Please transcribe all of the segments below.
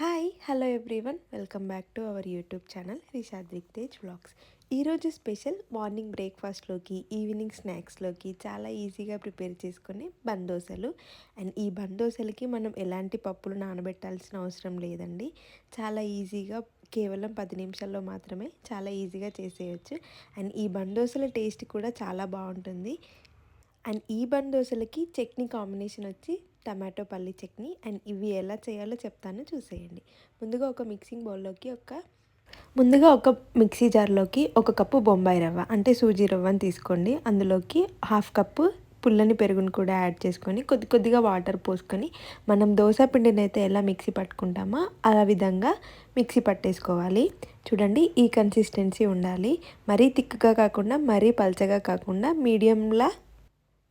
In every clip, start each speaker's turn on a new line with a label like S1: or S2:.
S1: Hi hello everyone welcome back to our YouTube channel Rishadrik Tej vlogs ఈరోజు special morning బ్రేక్ఫాస్ట్లోకి evening స్నాక్స్లోకి చాలా ఈజీగా ప్రిపేర్ చేసుకునే బందోసలు. అండ్ ఈ బందోసలకి మనం ఎలాంటి పప్పులు నానబెట్టాల్సిన అవసరం లేదండి. చాలా ఈజీగా కేవలం పది నిమిషాల్లో మాత్రమే చాలా ఈజీగా చేసేయచ్చు. అండ్ ఈ బందోసల టేస్ట్ కూడా చాలా బాగుంటుంది. అండ్ ఈ బన్ చట్నీ కాంబినేషన్ వచ్చి టమాటో పల్లి చట్నీ అండ్ ఇవి ఎలా చేయాలో చెప్తాను చూసేయండి. ముందుగా ఒక మిక్సింగ్ బౌల్లోకి ఒక ముందుగా ఒక మిక్సీ జార్లోకి ఒక కప్పు బొంబాయి రవ్వ అంటే సూజీ రవ్వని తీసుకోండి. అందులోకి హాఫ్ కప్పు పుల్లని పెరుగును కూడా యాడ్ చేసుకొని కొద్ది కొద్దిగా వాటర్ పోసుకొని మనం దోశ పిండిని అయితే ఎలా మిక్సీ పట్టుకుంటామో ఆ విధంగా మిక్సీ పట్టేసుకోవాలి. చూడండి ఈ కన్సిస్టెన్సీ ఉండాలి. మరీ తిక్కుగా కాకుండా మరీ పల్చగా కాకుండా మీడియంలా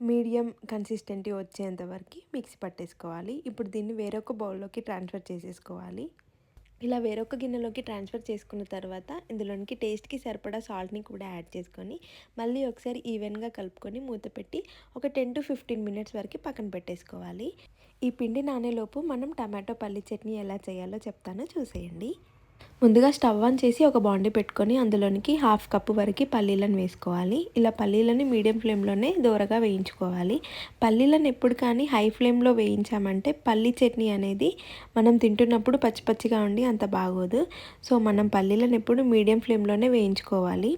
S1: మీడియం కన్సిస్టెంటీ వచ్చేంత వరకు మిక్సీ పట్టేసుకోవాలి. ఇప్పుడు దీన్ని వేరొక బౌల్లోకి ట్రాన్స్ఫర్ చేసేసుకోవాలి. ఇలా వేరొక గిన్నెలోకి ట్రాన్స్ఫర్ చేసుకున్న తర్వాత ఇందులోనికి టేస్ట్కి సరిపడా సాల్ట్ని కూడా యాడ్ చేసుకొని మళ్ళీ ఒకసారి ఈవెన్గా కలుపుకొని మూత పెట్టి ఒక టెన్ టు ఫిఫ్టీన్ మినిట్స్ వరకు పక్కన పెట్టేసుకోవాలి. ఈ పిండి నానేలోపు మనం టమాటో పల్లి చట్నీ ఎలా చేయాలో చెప్తానో. చూసేయండి. ముందుగా స్టవ్ ఆన్ చేసి ఒక బాండీ పెట్టుకొని అందులోనికి హాఫ్ కప్పు వరకు పల్లీలను వేసుకోవాలి. ఇలా పల్లీలని మీడియం ఫ్లేమ్లోనే దూరగా వేయించుకోవాలి. పల్లీలను ఎప్పుడు కానీ హై ఫ్లేమ్లో వేయించామంటే పల్లీ చట్నీ అనేది మనం తింటున్నప్పుడు పచ్చి పచ్చిగా ఉండి అంత బాగోదు. సో మనం పల్లీలను ఎప్పుడు మీడియం ఫ్లేమ్లోనే వేయించుకోవాలి.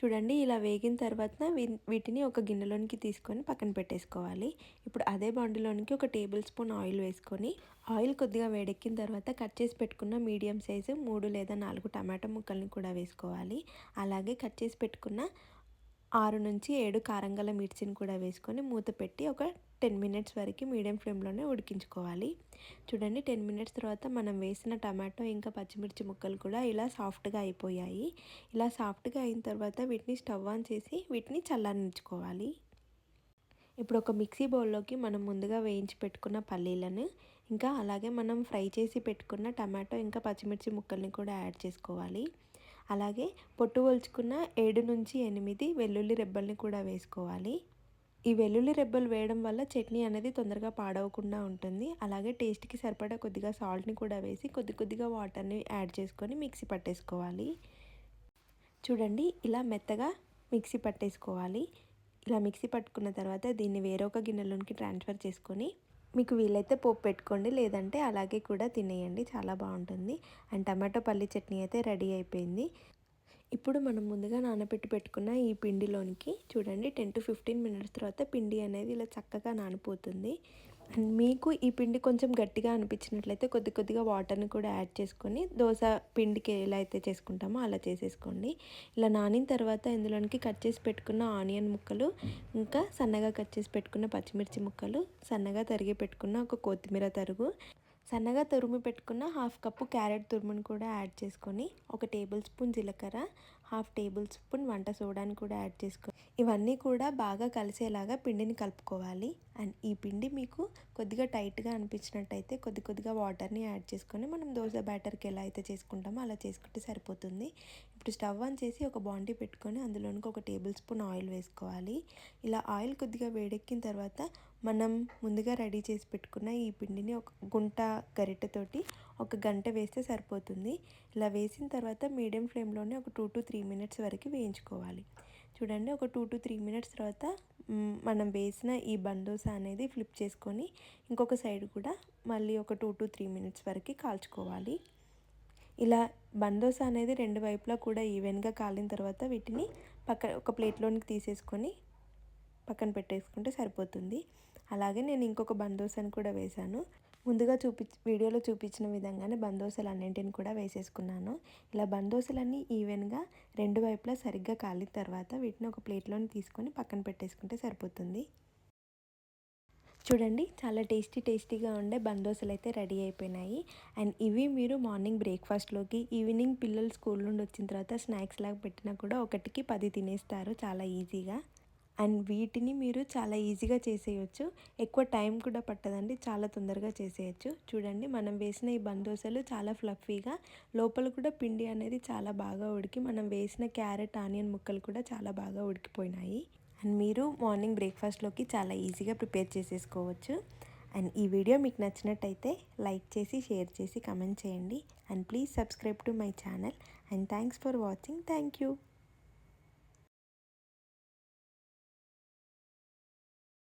S1: చూడండి ఇలా వేగిన తర్వాత వీటిని ఒక గిన్నెలోనికి తీసుకొని పక్కన పెట్టేసుకోవాలి. ఇప్పుడు అదే బాండిలోనికి ఒక టేబుల్ స్పూన్ ఆయిల్ వేసుకొని ఆయిల్ కొద్దిగా వేడెక్కిన తర్వాత కట్ చేసి పెట్టుకున్న మీడియం సైజు మూడు లేదా నాలుగు టమాటా ముక్కల్ని కూడా వేసుకోవాలి. అలాగే కట్ చేసి పెట్టుకున్న ఆరు నుంచి ఏడు కారంగల మిర్చిని కూడా వేసుకొని మూత పెట్టి ఒక టెన్ మినిట్స్ వరకు మీడియం ఫ్లేమ్లోనే ఉడికించుకోవాలి. చూడండి టెన్ మినిట్స్ తర్వాత మనం వేసిన టమాటో ఇంకా పచ్చిమిర్చి ముక్కలు కూడా ఇలా సాఫ్ట్గా అయిపోయాయి. ఇలా సాఫ్ట్గా అయిన తర్వాత వీటిని స్టవ్ ఆన్ చేసి వీటిని చల్లనించుకోవాలి ఇప్పుడు ఒక మిక్సీ బౌల్లోకి మనం ముందుగా వేయించి పెట్టుకున్న పల్లీలను ఇంకా అలాగే మనం ఫ్రై చేసి పెట్టుకున్న టమాటో ఇంకా పచ్చిమిర్చి ముక్కల్ని కూడా యాడ్ చేసుకోవాలి. అలాగే పొట్టు ఒలుచుకున్న ఏడు నుంచి ఎనిమిది వెల్లుల్లి రెబ్బల్ని కూడా వేసుకోవాలి. ఈ వెల్లుల్లి రెబ్బలు వేయడం వల్ల చట్నీ అనేది తొందరగా పాడవకుండా ఉంటుంది. అలాగే టేస్ట్కి సరిపడా కొద్దిగా సాల్ట్ని కూడా వేసి కొద్ది కొద్దిగా వాటర్ని యాడ్ చేసుకొని మిక్సీ పట్టేసుకోవాలి. చూడండి ఇలా మెత్తగా మిక్సీ పట్టేసుకోవాలి. ఇలా మిక్సీ పట్టుకున్న తర్వాత దీన్ని వేరొక గిన్నెలోనికి ట్రాన్స్ఫర్ చేసుకొని మీకు వీలైతే పోపు పెట్టుకోండి లేదంటే అలాగే కూడా తినేయండి చాలా బాగుంటుంది. అండ్ టమాటో పల్లి చట్నీ అయితే రెడీ అయిపోయింది. ఇప్పుడు మనం ముందుగా నానబెట్టి పెట్టుకున్న ఈ పిండిలోనికి చూడండి టెన్ టు ఫిఫ్టీన్ మినిట్స్ తర్వాత పిండి అనేది ఇలా చక్కగా నానిపోతుంది. అండ్ మీకు ఈ పిండి కొంచెం గట్టిగా అనిపించినట్లయితే కొద్ది కొద్దిగా వాటర్ని కూడా యాడ్ చేసుకొని దోశ పిండికి ఎలా అయితే చేసుకుంటామో అలా చేసేసుకోండి. ఇలా నానిన తర్వాత ఇందులోనికి కట్ చేసి పెట్టుకున్న ఆనియన్ ముక్కలు ఇంకా సన్నగా కట్ చేసి పెట్టుకున్న పచ్చిమిర్చి ముక్కలు సన్నగా తరిగి పెట్టుకున్న ఒక కొత్తిమీర తరుగు సన్నగా తురుము పెట్టుకున్న హాఫ్ కప్పు క్యారెట్ తురుమును కూడా యాడ్ చేసుకొని ఒక టేబుల్ స్పూన్ జీలకర్ర హాఫ్ టేబుల్ స్పూన్ వంట సోడాని కూడా యాడ్ చేసుకో ఇవన్నీ కూడా బాగా కలిసేలాగా పిండిని కలుపుకోవాలి. అండ్ ఈ పిండి మీకు కొద్దిగా టైట్గా అనిపించినట్టయితే కొద్ది కొద్దిగా వాటర్ని యాడ్ చేసుకొని మనం దోశ బ్యాటర్కి ఎలా అయితే చేసుకుంటామో అలా చేసుకుంటే సరిపోతుంది. ఇప్పుడు స్టవ్ ఆన్ చేసి ఒక బాండీ పెట్టుకొని అందులోనికి ఒక టేబుల్ స్పూన్ ఆయిల్ వేసుకోవాలి. ఇలా ఆయిల్ కొద్దిగా వేడెక్కిన తర్వాత మనం ముందుగా రెడీ చేసి పెట్టుకున్న ఈ పిండిని ఒక గుంట గరిటెతోటి ఒక గంట వేస్తే సరిపోతుంది. ఇలా వేసిన తర్వాత మీడియం ఫ్లేమ్లోనే ఒక టూ టు త్రీ మినిట్స్ వరకు వేయించుకోవాలి. చూడండి ఒక టూ టు త్రీ మినిట్స్ తర్వాత మనం వేసిన ఈ బందోస అనేది ఫ్లిప్ చేసుకొని ఇంకొక సైడ్ కూడా మళ్ళీ ఒక టూ టు త్రీ మినిట్స్ వరకు కాల్చుకోవాలి. ఇలా బందోస అనేది రెండు వైపులా కూడా ఈవెన్గా కాలిన తర్వాత వీటిని పక్క ఒక ప్లేట్లోనికి తీసేసుకొని పక్కన పెట్టేసుకుంటే సరిపోతుంది. అలాగే నేను ఇంకొక బందోసాని కూడా వేశాను. ముందుగా చూపి వీడియోలో చూపించిన విధంగానే బందోసలు అన్నింటిని కూడా వేసేసుకున్నాను. ఇలా బందోసలన్నీ ఈవెన్గా రెండు వైపులా సరిగ్గా కాలిన తర్వాత వీటిని ఒక ప్లేట్లోని తీసుకొని పక్కన పెట్టేసుకుంటే సరిపోతుంది. చూడండి చాలా టేస్టీ టేస్టీగా ఉండే బందోసలు అయితే రెడీ అయిపోయినాయి. అండ్ ఇవి మీరు మార్నింగ్ బ్రేక్ఫాస్ట్లోకి ఈవినింగ్ పిల్లలు స్కూల్ నుండి వచ్చిన తర్వాత స్నాక్స్ లాగా పెట్టినా కూడా ఒకటికి పది తినేస్తారు చాలా ఈజీగా. అండ్ వీటిని మీరు చాలా ఈజీగా చేసేయచ్చు. ఎక్కువ టైం కూడా పట్టదండి. చాలా తొందరగా చేసేయచ్చు. చూడండి మనం వేసిన ఈ బందోసలు చాలా ఫ్లఫీగా లోపల కూడా పిండి అనేది చాలా బాగా ఉడికి మనం వేసిన క్యారెట్ ఆనియన్ ముక్కలు కూడా చాలా బాగా ఉడికిపోయినాయి. అండ్ మీరు మార్నింగ్ బ్రేక్ఫాస్ట్లోకి చాలా ఈజీగా ప్రిపేర్ చేసేసుకోవచ్చు. అండ్ ఈ వీడియో మీకు నచ్చినట్టయితే లైక్ చేసి షేర్ చేసి కమెంట్ చేయండి. And please subscribe to my channel. And thanks for watching. Thank you.